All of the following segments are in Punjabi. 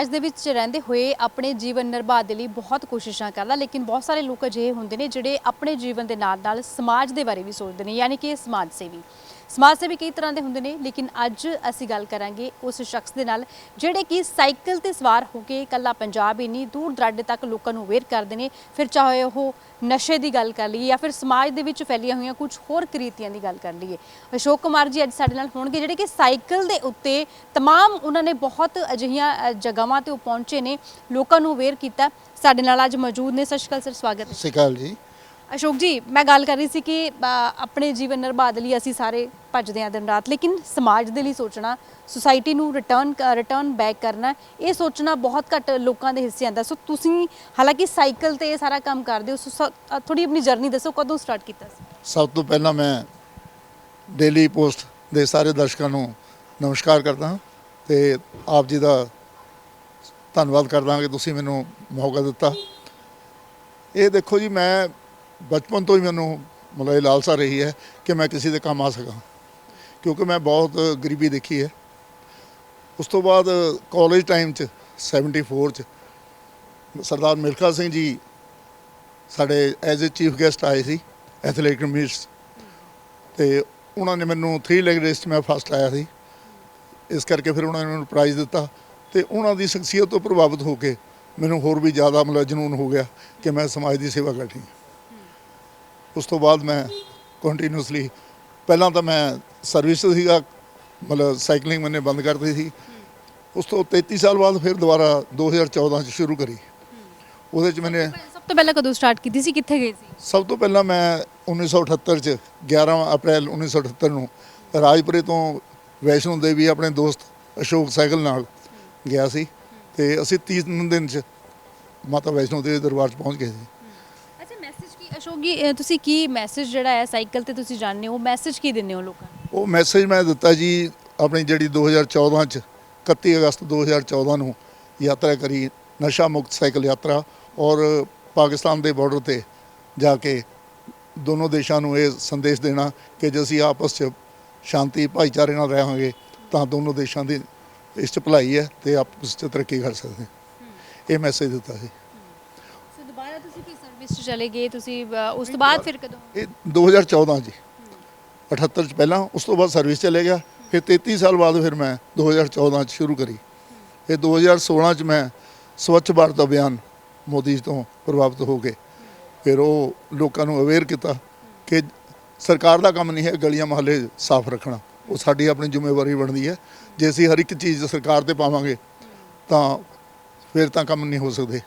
ਸਮਾਜ ਦੇ ਵਿੱਚ ਰਹਿੰਦੇ ਹੋਏ ਆਪਣੇ ਜੀਵਨ ਨਿਰਵਾਹ ਦੇ ਲਈ ਬਹੁਤ ਕੋਸ਼ਿਸ਼ਾਂ ਕਰਦਾ, ਲੇਕਿਨ ਬਹੁਤ ਸਾਰੇ ਲੋਕ ਅਜਿਹੇ ਹੁੰਦੇ ਨੇ ਜਿਹੜੇ ਆਪਣੇ ਜੀਵਨ ਦੇ ਨਾਲ ਨਾਲ ਸਮਾਜ ਦੇ ਬਾਰੇ ਵੀ ਸੋਚਦੇ ਨੇ, ਯਾਨੀ ਕਿ ਸਮਾਜ ਸੇਵੀ। ਸਮਾਜ ਸੇਵੀ ਕਈ ਤਰ੍ਹਾਂ ਦੇ ਹੁੰਦੇ ਨੇ ਲੇਕਿਨ ਅੱਜ ਅਸੀਂ ਗੱਲ ਕਰਾਂਗੇ ਉਸ ਸ਼ਖਸ ਦੇ ਨਾਲ ਜਿਹੜੇ ਕਿ ਸਾਈਕਲ ਤੇ ਸਵਾਰ ਹੋ ਕੇ ਇਕੱਲਾ ਪੰਜਾਬ ਹੀ ਨਹੀਂ ਦੂਰ ਦਰਾਡੇ ਤੱਕ ਲੋਕਾਂ ਨੂੰ ਅਵੇਅਰ ਕਰਦੇ ਨੇ ਫਿਰ ਚਾਹੇ ਉਹ ਨਸ਼ੇ ਦੀ ਗੱਲ ਕਰ ਲਈਏ ਜਾਂ ਫਿਰ ਸਮਾਜ ਦੇ ਵਿੱਚ ਫੈਲੀਆਂ ਹੋਈਆਂ ਕੁਝ ਹੋਰ ਕ੍ਰੀਤੀਆਂ ਦੀ ਗੱਲ ਕਰ ਲਈਏ ਅਸ਼ੋਕ ਕੁਮਾਰ ਜੀ ਅੱਜ ਸਾਡੇ ਨਾਲ ਹੋਣਗੇ ਜਿਹੜੇ ਕਿ ਸਾਈਕਲ ਦੇ ਉੱਤੇ तमाम ਉਹਨਾਂ ਨੇ ਬਹੁਤ ਅਜਿਹੀਆਂ ਅ, ਜਗ੍ਹਾਵਾਂ ਤੇ ਉਹ ਪਹੁੰਚੇ ਨੇ ਲੋਕਾਂ ਨੂੰ ਅਵੇਅਰ ਕੀਤਾ ਸਾਡੇ ਨਾਲ ਅੱਜ ਮੌਜੂਦ ਨੇ ਸਤਿ ਸ਼੍ਰੀ ਅਕਾਲ ਸਰ ਸਵਾਗਤ ਹੈ ਸਤਿ ਸ਼੍ਰੀ ਅਕਾਲ ਜੀ ਅਸ਼ੋਕ ਜੀ, ਮੈਂ ਗੱਲ ਕਰ ਰਹੀ ਸੀ ਕਿ ਆਪਣੇ ਜੀਵਨ ਨਿਰਬਾਹ ਲਈ ਅਸੀਂ ਸਾਰੇ ਭੱਜਦੇ ਹਾਂ ਦਿਨ ਰਾਤ, ਲੇਕਿਨ ਸਮਾਜ ਦੇ ਲਈ ਸੋਚਣਾ ਸੁਸਾਇਟੀ ਨੂੰ ਰਿਟਰਨ ਰਿਟਰਨ ਬੈਕ ਕਰਨਾ, ਇਹ ਸੋਚਣਾ ਬਹੁਤ ਘੱਟ ਲੋਕਾਂ ਦੇ ਹਿੱਸੇ ਆਂਦਾ ਸੋ ਤੁਸੀਂ, ਹਾਲਾਂਕਿ ਸਾਈਕਲ ਤੇ ਇਹ ਸਾਰਾ ਕੰਮ ਕਰਦੇ ਹੋ ਥੋੜੀ ਆਪਣੀ ਜਰਨੀ ਦੱਸੋ, ਕਦੋਂ ਸਟਾਰਟ ਕੀਤਾ ਸੀ? ਸਭ ਤੋਂ ਪਹਿਲਾਂ ਮੈਂ ਡੇਲੀ ਪੋਸਟ ਦੇ ਸਾਰੇ ਦਰਸ਼ਕਾਂ ਨੂੰ ਨਮਸਕਾਰ ਕਰਦਾ ਹਾਂ ਤੇ ਆਪ ਜੀ ਦਾ ਧੰਨਵਾਦ ਕਰਦਾ ਹਾਂ ਕਿ ਤੁਸੀਂ ਮੈਨੂੰ ਮੌਕਾ ਦਿੱਤਾ। ਇਹ ਦੇਖੋ ਜੀ, ਮੈਂ ਬਚਪਨ ਤੋਂ ਹੀ ਮੈਨੂੰ ਮਤਲਬ ਇਹ ਲਾਲਸਾ ਰਹੀ ਹੈ ਕਿ ਮੈਂ ਕਿਸੇ ਦੇ ਕੰਮ ਆ ਸਕਾਂ। ਕਿਉਂਕਿ ਮੈਂ ਬਹੁਤ ਗਰੀਬੀ ਦੇਖੀ ਹੈ। ਉਸ ਤੋਂ ਬਾਅਦ ਕਾਲਜ ਟਾਈਮ 'ਚ 74 'ਚ, ਸਰਦਾਰ ਮਿਲਖਾ ਸਿੰਘ ਜੀ ਸਾਡੇ ਐਜ਼ ਅ ਚੀਫ ਗੈਸਟ ਆਏ ਸੀ ਐਥਲੈਟਿਕ ਮੀਟਸ ਤੇ ਉਹਨਾਂ ਨੇ ਮੈਨੂੰ 3 ਲੈਗ ਰੇਸ 'ਚ ਮੈਂ ਫਸਟ ਆਇਆ ਸੀ। ਇਸ ਕਰਕੇ ਫਿਰ ਉਹਨਾਂ ਨੇ ਮੈਨੂੰ ਪ੍ਰਾਈਜ਼ ਦਿੱਤਾ ਤੇ ਉਹਨਾਂ ਦੀ ਸ਼ਖਸੀਅਤ ਤੋਂ ਪ੍ਰਭਾਵਿਤ ਹੋ ਕੇ ਮੈਨੂੰ ਹੋਰ ਵੀ ਜ਼ਿਆਦਾ ਮਤਲਬ ਜਨੂਨ ਹੋ ਗਿਆ ਕਿ ਮੈਂ ਸਮਾਜ ਦੀ ਸੇਵਾ ਕਰਨੀ ਹੈ। ਉਸ ਤੋਂ ਬਾਅਦ ਮੈਂ ਕੰਟੀਨਿਊਸਲੀ ਪਹਿਲਾਂ ਤਾਂ ਮੈਂ ਸਰਵਿਸ ਸੀਗਾ ਮਤਲਬ ਸਾਈਕਲਿੰਗ ਮੈਨੇ ਬੰਦ ਕਰਤੀ ਸੀ। ਉਸ ਤੋਂ 33 ਸਾਲ ਬਾਅਦ ਫਿਰ ਦੁਬਾਰਾ 2014 ਚ ਸ਼ੁਰੂ ਕਰੀ। ਉਹਦੇ ਚ ਮੈਨੇ ਸਭ ਤੋਂ ਪਹਿਲਾਂ ਕਦੋਂ ਸਟਾਰਟ ਕੀਤੀ ਸੀ? ਕਿੱਥੇ ਗਏ ਸੀ? ਸਭ ਤੋਂ ਪਹਿਲਾਂ ਮੈਂ 1978 ਚ 11 ਅਪ੍ਰੈਲ 1978 ਨੂੰ ਰਾਜਪੁਰੇ ਤੋਂ ਵੈਸ਼ਨੋ ਦੇਵੀ ਆਪਣੇ ਦੋਸਤ ਅਸ਼ੋਕ ਸਾਈਕਲ ਨਾਲ ਗਿਆ ਸੀ। ਤੇ ਅਸੀਂ 30 ਦਿਨ ਚ ਮਾਤਾ ਵੈਸ਼ਨੋ ਦੇਵੀ ਦਰਬਾਰ ਚ ਪਹੁੰਚ ਗਏ ਸੀ। ਅਸ਼ੋਕ ਜੀ ਅ, ਤੁਸੀਂ ਕੀ ਮੈਸੇਜ ਜਿਹੜਾ ਹੈ ਸਾਈਕਲ ਤੇ ਤੁਸੀਂ ਜਾਣਦੇ ਹੋ ਮੈਸੇਜ ਕੀ ਦਿੰਦੇ ਹੋ ਲੋਕਾਂ ਨੂੰ? ਉਹ ਮੈਸੇਜ ਮੈਂ ਦਿੱਤਾ ਜੀ ਆਪਣੀ ਜਿਹੜੀ 2014 ਚ 31 ਅਗਸਤ 2014 ਨੂੰ ਯਾਤਰਾ ਕਰੀ ਨਸ਼ਾ ਮੁਕਤ ਸਾਈਕਲ ਯਾਤਰਾ ਔਰ ਪਾਕਿਸਤਾਨ ਦੇ ਬਾਰਡਰ ਤੇ ਜਾ ਕੇ ਦੋਨੋਂ ਦੇਸ਼ਾਂ ਨੂੰ ਇਹ ਸੰਦੇਸ਼ ਦੇਣਾ ਕਿ ਜੇ ਅਸੀਂ ਆਪਸ 'ਚ ਸ਼ਾਂਤੀ ਭਾਈਚਾਰੇ ਨਾਲ ਰਹਾਂਗੇ ਤਾਂ ਦੋਨੋਂ ਦੇਸ਼ਾਂ ਦੀ ਇਸ 'ਚ ਭਲਾਈ ਹੈ ਤੇ ਆਪਸ 'ਚ ਤਰੱਕੀ ਕਰ ਸਕਦੇ ਇਹ ਮੈਸੇਜ ਦਿੱਤਾ ਸੀ। ਤੁਸੀਂ ਸਰਵਿਸ 'ਚ ਚਲੇ ਗਏ? ਤੁਸੀਂ ਅ, ਉਸ ਤੋਂ ਬਾਅਦ ਫਿਰ ਕਦੋਂ? ਇਹ 2014 ਜੀ। 78 ਚ ਪਹਿਲਾਂ ਉਸ ਤੋਂ ਬਾਅਦ ਸਰਵਿਸ ਚਲੇ ਗਿਆ। ਫਿਰ 33 ਸਾਲ ਬਾਅਦ ਫਿਰ ਮੈਂ 2014 ਚ ਸ਼ੁਰੂ ਕਰੀ। ਇਹ 2016 ਚ ਮੈਂ ਸਵੱਛ ਭਾਰਤ ਅਭਿਆਨ ਮੋਦੀ ਜੀ ਤੋਂ ਪ੍ਰਭਾਵਿਤ ਹੋ ਕੇ ਫਿਰ ਉਹ ਲੋਕਾਂ ਨੂੰ ਅਵੇਅਰ ਕੀਤਾ ਕਿ ਸਰਕਾਰ ਦਾ ਕੰਮ ਨਹੀਂ ਹੈ ਗਲੀਆਂ ਮਹੱਲੇ ਸਾਫ਼ ਰੱਖਣਾ। ਉਹ ਸਾਡੀ ਆਪਣੀ ਜ਼ਿੰਮੇਵਾਰੀ ਬਣਦੀ ਹੈ। ਜੇ ਅਸੀਂ ਹਰ ਇੱਕ ਚੀਜ਼ ਸਰਕਾਰ ਤੇ ਪਾਵਾਂਗੇ ਤਾਂ ਫਿਰ ਤਾਂ ਕੰਮ ਨਹੀਂ ਹੋ ਸਕਦੇ।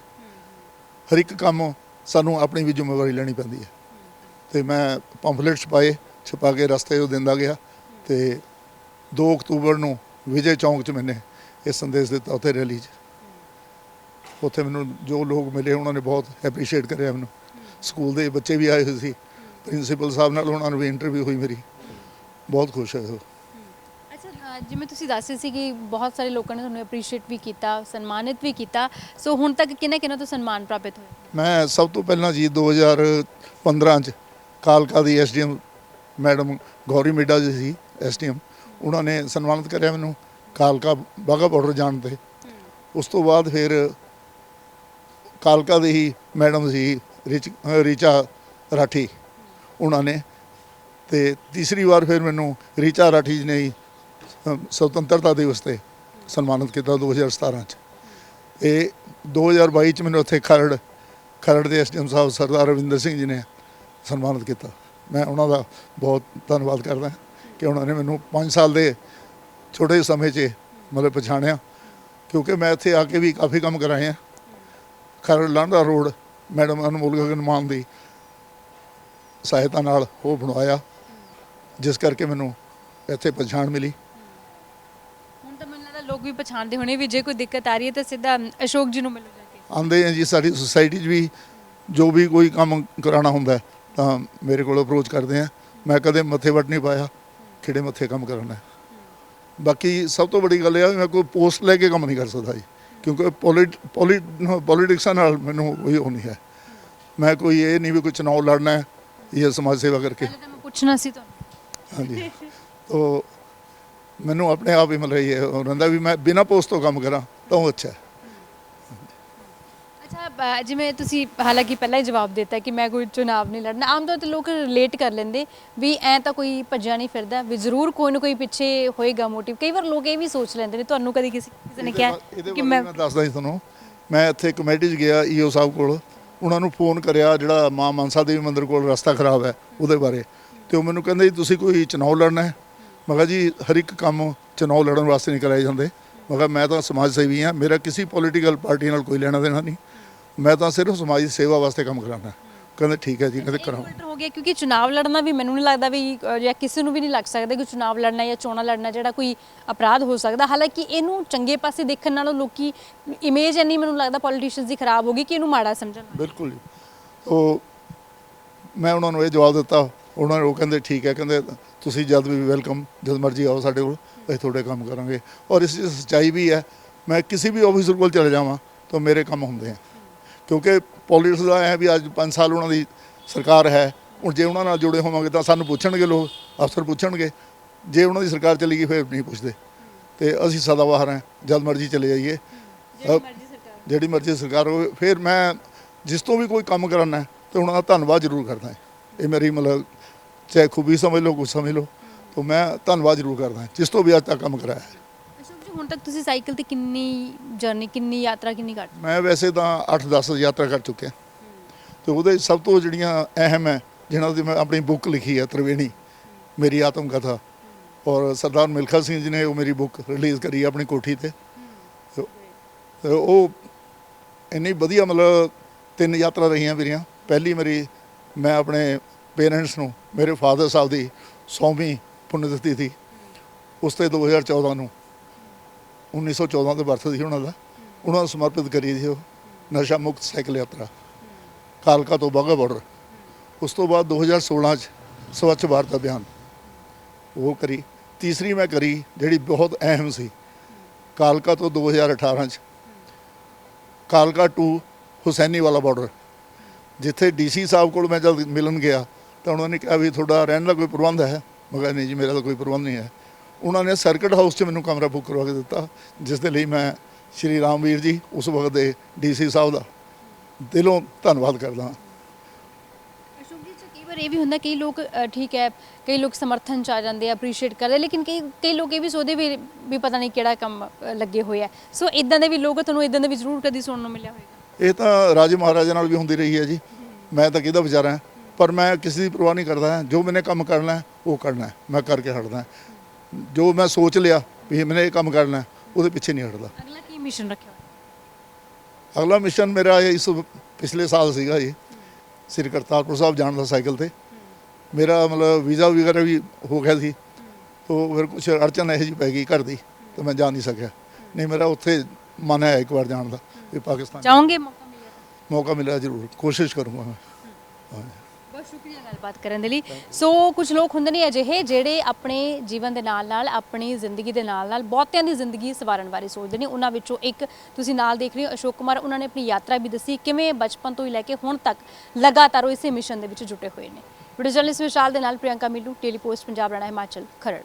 ਹਰ ਇੱਕ ਕੰਮ ਸਾਨੂੰ ਆਪਣੀ ਵੀ ਜ਼ਿੰਮੇਵਾਰੀ ਲੈਣੀ ਪੈਂਦੀ ਹੈ। ਤੇ ਮੈਂ ਪੰਫਲੇਟ ਛਪਾਏ, ਛਪਾ ਕੇ ਰਸਤੇ ਉਹ ਦਿੰਦਾ ਗਿਆ ਤੇ 2 ਅਕਤੂਬਰ ਨੂੰ ਵਿਜੇ ਚੌਂਕ 'ਚ ਮੈਨੇ ਇਹ ਸੰਦੇਸ਼ ਦਿੱਤਾ ਉੱਥੇ ਰੈਲੀ 'ਚ। ਉੱਥੇ ਮੈਨੂੰ ਜੋ ਲੋਕ ਮਿਲੇ ਉਹਨਾਂ ਨੇ ਬਹੁਤ ਐਪਰੀਸ਼ੀਏਟ ਕਰਿਆ ਮੈਨੂੰ। ਸਕੂਲ ਦੇ ਬੱਚੇ ਵੀ ਆਏ ਹੋਏ ਸੀ। ਪ੍ਰਿੰਸੀਪਲ ਸਾਹਿਬ ਨਾਲ ਉਹਨਾਂ ਨੂੰ ਵੀ ਇੰਟਰਵਿਊ ਹੋਈ ਮੇਰੀ। ਬਹੁਤ ਖੁਸ਼ ਹੋਏ ਉਹ। ਜਿਵੇਂ ਤੁਸੀਂ ਦੱਸ ਰਹੇ ਸੀ ਕਿ ਬਹੁਤ ਸਾਰੇ ਲੋਕਾਂ ਨੇ ਤੁਹਾਨੂੰ ਅਪਰੀਸ਼ੀਏਟ ਵੀ ਕੀਤਾ, ਸਨਮਾਨਿਤ ਵੀ ਕੀਤਾ। ਸੋ ਹੁਣ ਤੱਕ ਕਿਹਨਾਂ ਕਿਹਨਾਂ ਤੋਂ ਸਨਮਾਨ ਪ੍ਰਾਪਤ ਹੋਇਆ? ਮੈਂ ਸਭ ਤੋਂ ਪਹਿਲਾਂ ਜੀ 2015 ਚ ਕਾਲਕਾ ਦੀ ਐਸਡੀਐਮ ਮੈਡਮ ਗੌਰੀ ਮਿੱਡਾ ਜੀ ਸੀ, ਐਸਡੀਐਮ। ਉਹਨਾਂ ਨੇ ਸਨਮਾਨਿਤ ਕਰਿਆ ਮੈਨੂੰ ਕਾਲਕਾ ਬਾਗਾ ਬਾਰਡਰ ਜਾਣ ਤੇ। ਉਸ ਤੋਂ ਬਾਅਦ ਫਿਰ ਕਾਲਕਾ ਦੀ ਹੀ ਮੈਡਮ ਸੀ ਰਿਚ, ਰੀਚਾ ਰਾਠੀ। ਉਹਨਾਂ ਨੇ ਤੇ ਤੀਸਰੀ ਵਾਰ ਫਿਰ ਮੈਨੂੰ ਰੀਚਾ ਰਾਠੀ ਜੀ ਨੇ ਸੁਤੰਤਰਤਾ ਦਿਵਸ ਤੇ ਸਨਮਾਨਿਤ ਕੀਤਾ 2017 ਚ। ਇਹ 2022 ਚ ਮੈਨੂੰ ਉੱਥੇ ਖਰੜ ਖਰੜ ਦੇ ਐਸਡੀਐਮ ਸਾਹਿਬ ਸਰਦਾਰ ਰਵਿੰਦਰ ਸਿੰਘ ਜੀ ਨੇ ਸਨਮਾਨਿਤ ਕੀਤਾ। ਮੈਂ ਉਹਨਾਂ ਦਾ ਬਹੁਤ ਧੰਨਵਾਦ ਕਰਦਾ ਕਿ ਉਹਨਾਂ ਨੇ ਮੈਨੂੰ 5 ਸਾਲ ਦੇ ਛੋਟੇ ਸਮੇਂ 'ਚ ਮਤਲਬ ਪਛਾਣਿਆ, ਕਿਉਂਕਿ ਮੈਂ ਇੱਥੇ ਆ ਕੇ ਵੀ ਕਾਫੀ ਕੰਮ ਕਰਾਏ ਆ। ਖਰੜ ਲਾਂਡਾ ਰੋਡ ਮੈਡਮ ਅਨਮੋਲ ਗਗਨ ਮਾਨ ਦੀ ਸਹਾਇਤਾ ਨਾਲ ਉਹ ਬਣਵਾਇਆ, ਜਿਸ ਕਰਕੇ ਮੈਨੂੰ ਇੱਥੇ ਪਛਾਣ ਮਿਲੀ। ਲੋਕ ਵੀ ਪਛਾਣਦੇ ਹੋਣੇ ਵੀ ਜੇ ਕੋਈ ਦਿੱਕਤ ਆ ਰਹੀ ਹੈ ਤਾਂ ਸਿੱਧਾ ਅਸ਼ੋਕ ਜੀ ਨੂੰ ਮਿਲੋ ਜਾ ਕੇ। ਆਉਂਦੇ ਆ ਜੀ ਸਾਡੀ ਸੁਸਾਇਟੀ 'ਚ ਵੀ ਜੋ ਵੀ ਕੋਈ ਕੰਮ ਕਰਾਉਣਾ ਹੁੰਦਾ ਤਾਂ ਮੇਰੇ ਕੋਲ ਅਪਰੋਚ ਕਰਦੇ ਆ। ਮੈਂ ਕਦੇ ਮੱਥੇ ਵੱਟ ਨਹੀਂ ਪਾਇਆ ਖਿੜੇ ਮੱਥੇ ਕੰਮ ਕਰਨਾ। ਬਾਕੀ ਸਭ ਤੋਂ ਵੱਡੀ ਗੱਲ ਇਹ ਆ ਵੀ ਮੈਂ ਕੋਈ ਪੋਸਟ ਲੈ ਕੇ ਕੰਮ ਨਹੀਂ ਕਰ ਸਕਦਾ ਜੀ ਕਿਉਂਕਿ ਪੋਲਿਟਿਕਸਾਂ ਨਾਲ ਮੈਨੂੰ ਕੋਈ ਉਹ ਨਹੀਂ ਹੈ। ਮੈਂ ਕੋਈ ਇਹ ਨਹੀਂ ਵੀ ਕੋਈ ਚੁਣਾਵ ਲੜਨਾ ਹੈ ਜਾਂ ਸਮਾਜ ਸੇਵਾ ਕਰਕੇ। ਪੁੱਛਣਾ ਸੀ ਤੁਹਾਨੂੰ। ਹਾਂਜੀ। ਤੋ ਮੈਨੂੰ ਆਪਣੇ ਆਪ ਹੀ ਮਤਲਬ ਇਹ ਰਹਿੰਦਾ ਵੀ ਮੈਂ ਬਿਨਾਂ ਪੋਸਟ ਤੋਂ ਕੰਮ ਕਰਾਂ ਤਾਂ ਉਹ ਅੱਛਾ ਜਿਵੇਂ ਤੁਸੀਂ ਹਾਲਾਂਕਿ ਪਹਿਲਾਂ ਹੀ ਜਵਾਬ ਦਿੱਤਾ ਕਿ ਮੈਂ ਕੋਈ ਚੁਣਾਵ ਨਹੀਂ ਲੜਨਾ ਆਮ ਤੌਰ ਤੇ ਲੋਕ ਰਿਲੇਟ ਕਰ ਲੈਂਦੇ ਵੀ ਐ ਤਾਂ ਕੋਈ ਭੱਜਿਆ ਨਹੀਂ ਫਿਰਦਾ ਵੀ ਜ਼ਰੂਰ ਕੋਈ ਨਾ ਕੋਈ ਪਿੱਛੇ ਹੋਏਗਾ ਮੋਟਿਵ ਕਈ ਵਾਰ ਲੋਕ ਇਹ ਵੀ ਸੋਚ ਲੈਂਦੇ ਨੇ ਤੁਹਾਨੂੰ ਕਦੀ ਕਿਸੇ ਕਿਸੇ ਨੇ ਕਿਹਾ ਕਿ ਮੈਂ ਮੈਂ ਦੱਸਦਾ ਜੀ ਤੁਹਾਨੂੰ ਮੈਂ ਇੱਥੇ ਕਮੇਟੀ 'ਚ ਗਿਆ ਈਓ ਸਾਹਿਬ ਕੋਲ ਉਹਨਾਂ ਨੂੰ ਫੋਨ ਕਰਿਆ ਜਿਹੜਾ ਮਾਂ ਮਨਸਾ ਦੇਵੀ ਮੰਦਿਰ ਕੋਲ ਰਸਤਾ ਖਰਾਬ ਹੈ ਉਹਦੇ ਬਾਰੇ। ਤੇ ਉਹ ਮੈਨੂੰ ਕਹਿੰਦੇ ਜੀ ਤੁਸੀਂ ਕੋਈ ਚੁਣਾਵ ਲੜਨਾ ਹੈ? ਮੈਂ ਕਿਹਾ ਜੀ ਹਰ ਇੱਕ ਕੰਮ ਚੁਣਾਵ ਲੜਨ ਵਾਸਤੇ ਨਹੀਂ ਕਰਾਏ ਜਾਂਦੇ। ਮੈਂ ਕਿਹਾ ਮੈਂ ਤਾਂ ਸਮਾਜ ਸੇਵੀ ਹਾਂ। ਮੇਰਾ ਕਿਸੇ ਪੋਲੀਟੀਕਲ ਪਾਰਟੀ ਨਾਲ ਕੋਈ ਲੈਣਾ ਦੇਣਾ ਨਹੀਂ। ਮੈਂ ਤਾਂ ਸਿਰਫ ਸਮਾਜ ਸੇਵਾ ਵਾਸਤੇ ਕੰਮ ਕਰਾਉਣਾ ਕਹਿੰਦੇ ਠੀਕ ਹੈ ਜੀ ਕਹਿੰਦੇ ਕਰਾਓ। ਹੋ ਗਿਆ ਕਿਉਂਕਿ ਚੁਣਾਵ ਲੜਨਾ ਵੀ ਮੈਨੂੰ ਨਹੀਂ ਲੱਗਦਾ ਵੀ ਅ, ਜਾਂ ਕਿਸੇ ਨੂੰ ਵੀ ਨਹੀਂ ਲੱਗ ਸਕਦਾ ਕਿ ਚੁਣਾਵ ਲੜਨਾ ਜਾਂ ਚੋਣਾਂ ਲੜਨਾ ਜਿਹੜਾ ਕੋਈ ਅਪਰਾਧ ਹੋ ਸਕਦਾ। ਹਾਲਾਂਕਿ ਇਹਨੂੰ ਚੰਗੇ ਪਾਸੇ ਦੇਖਣ ਨਾਲੋਂ ਲੋਕੀ ਇਮੇਜ ਇੰਨੀ ਮੈਨੂੰ ਲੱਗਦਾ ਪੋਲੀਟੀਸ਼ੀਅਨਸ ਦੀ ਖਰਾਬ ਹੋ ਗਈ ਕਿ ਇਹਨੂੰ ਮਾੜਾ ਸਮਝਣ ਬਿਲਕੁਲ ਜੀ। ਉਹ ਮੈਂ ਉਹਨਾਂ ਨੂੰ ਇਹ ਜਵਾਬ ਦਿੱਤਾ। ਉਹਨਾਂ ਉਹ ਕਹਿੰਦੇ ਠੀਕ ਹੈ। ਕਹਿੰਦੇ ਤੁਸੀਂ ਜਦ ਵੀ ਵੈਲਕਮ ਜਦ ਮਰਜ਼ੀ ਆਓ ਸਾਡੇ ਕੋਲ ਅਸੀਂ ਤੁਹਾਡੇ ਕੰਮ ਕਰਾਂਗੇ। ਔਰ ਇਸ ਦੀ ਸੱਚਾਈ ਵੀ ਹੈ ਮੈਂ ਕਿਸੇ ਵੀ ਆਫਿਸਰ ਕੋਲ ਚਲੇ ਜਾਵਾਂ ਤਾਂ ਮੇਰੇ ਕੰਮ ਹੁੰਦੇ ਆ। ਕਿਉਂਕਿ ਪੋਲਿਟਿਕਸ ਦਾ ਹੈ ਵੀ ਅੱਜ 5 ਸਾਲ ਉਹਨਾਂ ਦੀ ਸਰਕਾਰ ਹੈ ਹੁਣ ਜੇ ਉਹਨਾਂ ਨਾਲ ਜੁੜੇ ਹੋਵਾਂਗੇ ਤਾਂ ਸਾਨੂੰ ਪੁੱਛਣਗੇ ਲੋਕ ਅਫਸਰ ਪੁੱਛਣਗੇ। ਜੇ ਉਹਨਾਂ ਦੀ ਸਰਕਾਰ ਚਲੀ ਗਈ ਫਿਰ ਨਹੀਂ ਪੁੱਛਦੇ। ਤੇ ਅਸੀਂ ਸਦਾਬਹਾਰ ਹਾਂ ਜਦ ਮਰਜ਼ੀ ਚਲੇ ਜਾਈਏ। ਜਿਹੜੀ ਮਰਜ਼ੀ ਸਰਕਾਰ ਹੋਵੇ। ਫਿਰ ਮੈਂ ਜਿਸ ਤੋਂ ਵੀ ਕੋਈ ਕੰਮ ਹੈ ਤੇ ਉਹਨਾਂ ਦਾ ਧੰਨਵਾਦ ਜ਼ਰੂਰ ਕਰਦਾ ਹਾਂ। ਇਹ ਮੇਰੀ ਮਤਲਬ ਚਾਹੇ ਖੂਬੀ ਸਮਝ ਲਓ ਕੁਝ ਸਮਝ ਲਓ ਤਾਂ ਮੈਂ ਧੰਨਵਾਦ ਜ਼ਰੂਰ ਕਰਦਾ ਜਿਸ ਤੋਂ ਵੀ ਅੱਜ ਤੱਕ ਕੰਮ ਕਰਾਇਆ ਹੈ। ਅਸ਼ੋਕ ਜੀ ਹੁਣ ਤੱਕ ਤੁਸੀਂ ਸਾਈਕਲ ਤੇ ਕਿੰਨੀ ਜਰਨੀ ਕਿੰਨੀ ਯਾਤਰਾ ਕਿੰਨੀ ਕਰ ਮੈਂ ਵੈਸੇ ਤਾਂ 8-10 ਯਾਤਰਾ ਕਰ ਚੁੱਕਿਆ। ਤੇ ਉਹਦੇ ਸਭ ਤੋਂ ਜਿਹੜੀਆਂ ਅਹਿਮ ਹੈ ਜਿਨ੍ਹਾਂ ਦੀ ਮੈਂ ਆਪਣੀ ਬੁੱਕ ਲਿਖੀ ਹੈ ਤ੍ਰਿਵੇਣੀ ਮੇਰੀ ਆਤਮ ਕਥਾ। ਔਰ ਸਰਦਾਰ ਮਿਲਖਾ ਸਿੰਘ ਜੀ ਨੇ ਉਹ ਮੇਰੀ ਬੁੱਕ ਰਿਲੀਜ਼ ਕਰੀ ਆਪਣੀ ਕੋਠੀ ਤੇ ਉਹ ਇੰਨੀ ਵਧੀਆ ਮਤਲਬ ਤਿੰਨ ਯਾਤਰਾ ਰਹੀਆਂ ਮੇਰੀਆਂ। ਪਹਿਲੀ ਮੇਰੀ ਮੈਂ ਆਪਣੇ ਪੇਰੈਂਟਸ ਨੂੰ, ਮੇਰੇ ਫਾਦਰ ਸਾਹਿਬ ਦੀ ਸੌਵੀਂ ਪੁੰਨਤਿਥੀ ਸੀ ਉਸ ਤੇ 2014 ਨੂੰ 1914 ਦੇ ਬਰਥ ਸੀ ਉਹਨਾਂ ਦਾ, ਉਹਨਾਂ ਨੂੰ ਸਮਰਪਿਤ ਕਰੀ ਸੀ ਉਹ, ਨਸ਼ਾ ਮੁਕਤ ਸਾਈਕਲ ਯਾਤਰਾ, ਕਾਲਕਾ ਤੋਂ ਬਾਗਾ ਬਾਰਡਰ, ਉਸ ਤੋਂ ਬਾਅਦ 2016 ਚ ਸਵੱਛ ਭਾਰਤ ਅਭਿਆਨ, ਉਹ ਕਰੀ, ਤੀਸਰੀ ਮੈਂ ਕਰੀ, ਜਿਹੜੀ ਬਹੁਤ ਅਹਿਮ ਸੀ, ਕਾਲਕਾ ਤੋਂ 2018 ਚ, ਕਾਲਕਾ ਟੂ ਹੁਸੈਨੀ ਵਾਲਾ ਬਾਰਡਰ, ਜਿੱਥੇ ਡੀਸੀ ਸਾਹਿਬ ਕੋਲ ਮੈਂ ਜਦ ਮਿਲਣ ਗਿਆ ਤਾਂ ਉਹਨਾਂ ਨੇ ਕਿਹਾ ਵੀ ਤੁਹਾਡਾ ਰਹਿਣ ਦਾ ਕੋਈ ਪ੍ਰਬੰਧ ਹੈ? ਮੈਂ ਕਿਹਾ ਨਹੀਂ ਜੀ ਮੇਰਾ ਤਾਂ ਕੋਈ ਪ੍ਰਬੰਧ ਨਹੀਂ ਹੈ। ਉਹਨਾਂ ਨੇ ਸਰਕਟ ਹਾਊਸ 'ਚ ਮੈਨੂੰ ਕਮਰਾ ਬੁੱਕ ਕਰਵਾ ਕੇ ਦਿੱਤਾ ਜਿਸ ਦੇ ਲਈ ਮੈਂ ਸ਼੍ਰੀ ਰਾਮਵੀਰ ਜੀ ਉਸ ਵਕਤ ਦੇ ਡੀਸੀ ਸਾਹਿਬ ਦਾ ਦਿਲੋਂ ਧੰਨਵਾਦ ਕਰਦਾ ਹਾਂ। ਇਹ ਵੀ ਹੁੰਦਾ ਕਈ ਲੋਕ ਠੀਕ ਹੈ ਕਈ ਲੋਕ ਸਮਰਥਨ ਚ ਆ ਜਾਂਦੇ ਆ ਅਪਰੀਸ਼ੀਏਟ ਕਰਦੇ ਲੇਕਿਨ ਕਈ ਕਈ ਲੋਕ ਇਹ ਵੀ ਸੋਚਦੇ ਵੀ ਵੀ ਪਤਾ ਨਹੀਂ ਕਿਹੜਾ ਕੰਮ ਲੱਗੇ ਹੋਏ ਆ। ਸੋ ਇਦਾਂ ਦੇ ਵੀ ਲੋਕ ਤੁਹਾਨੂੰ ਇਦਾਂ ਦੇ ਵੀ ਜ਼ਰੂਰ ਕਦੀ ਸੁਣਨ ਨੂੰ ਮਿਲਿਆ ਹੋਵੇਗਾ। ਇਹ ਤਾਂ ਰਾਜੇ ਮਹਾਰਾਜਾ ਨਾਲ ਵੀ ਹੁੰਦੀ ਰਹੀ ਹੈ ਜੀ। ਮੈਂ ਤਾਂ ਕਿਹਦਾ ਵਿਚਾਰਾ ਹਾਂ। ਪਰ ਮੈਂ ਕਿਸੇ ਦੀ ਪਰਵਾਹ ਨਹੀਂ ਕਰਦਾ ਜੋ ਮੈਨੇ ਕੰਮ ਕਰਨਾ ਉਹ ਕਰਨਾ। ਮੈਂ ਕਰਕੇ ਹਟਦਾ। ਜੋ ਮੈਂ ਸੋਚ ਲਿਆ ਵੀ ਮੈਨੇ ਇਹ ਕੰਮ ਕਰਨਾ ਉਹਦੇ ਪਿੱਛੇ ਨਹੀਂ ਹਟਦਾ ਅਗਲਾ ਕੀ ਮਿਸ਼ਨ ਰੱਖਿਆ ਅਗਲਾ ਮਿਸ਼ਨ ਮੇਰਾ ਇਸ ਪਿਛਲੇ ਸਾਲ ਸੀਗਾ ਜੀ ਸ੍ਰੀ ਕਰਤਾਰਪੁਰ ਸਾਹਿਬ ਜਾਣ ਦਾ ਸਾਈਕਲ ਤੇ ਮੇਰਾ ਮਤਲਬ ਵੀਜ਼ਾ ਵਗੈਰਾ ਵੀ ਹੋ ਗਿਆ ਸੀ ਤੋ ਫਿਰ ਕੁਝ ਅੜਚਨ ਇਹੋ ਜਿਹੀ ਪੈ ਗਈ ਘਰ ਦੀ ਤਾਂ ਮੈਂ ਜਾ ਨਹੀਂ ਸਕਿਆ ਨਹੀਂ ਮੇਰਾ ਉੱਥੇ ਮਨ ਹੈ ਇੱਕ ਵਾਰ ਜਾਣ ਦਾ ਵੀ ਪਾਕਿਸਤਾਨ ਚਾਹੋਗੇ ਮੌਕਾ ਮਿਲਿਆ? ਮੌਕਾ ਮਿਲਿਆ ਜ਼ਰੂਰ ਕੋਸ਼ਿਸ਼ ਕਰੂੰਗਾ ਮੈਂ ਬਹੁਤ ਸ਼ੁਕਰੀਆ ਗੱਲਬਾਤ ਕਰਨ ਦੇ ਲਈ। ਸੋ ਕੁਝ ਲੋਕ ਹੁੰਦੇ ਨੇ ਅਜਿਹੇ ਜਿਹੜੇ ਆਪਣੇ ਜੀਵਨ ਦੇ ਨਾਲ ਨਾਲ ਆਪਣੀ ਜ਼ਿੰਦਗੀ ਦੇ ਨਾਲ ਨਾਲ ਬਹੁਤਿਆਂ ਦੀ ਜ਼ਿੰਦਗੀ ਸਵਾਰਨ ਬਾਰੇ ਸੋਚਦੇ ਨੇ। ਉਹਨਾਂ ਵਿੱਚੋਂ ਇੱਕ ਤੁਸੀਂ ਨਾਲ ਦੇਖ ਰਹੇ ਹੋ ਅਸ਼ੋਕ ਕੁਮਾਰ, ਉਹਨਾਂ ਨੇ ਆਪਣੀ ਯਾਤਰਾ ਵੀ ਦੱਸੀ। ਕਿਵੇਂ ਬਚਪਨ ਤੋਂ ਹੀ ਲੈ ਕੇ ਹੁਣ ਤੱਕ ਲਗਾਤਾਰ ਉਹ ਇਸੇ ਮਿਸ਼ਨ ਦੇ ਵਿੱਚ ਜੁਟੇ ਹੋਏ ਨੇ। ਵੀਡੀਓ ਜਰਨਲਿਸਟ ਵਿਸ਼ਾਲ ਦੇ ਨਾਲ ਪ੍ਰਿਯੰਕਾ ਮਿੱਲੂ ਟੇਲੀ ਪੋਸਟ, ਪੰਜਾਬ ਰਾਣਾ, ਹਿਮਾਚਲ, ਖਰੜ।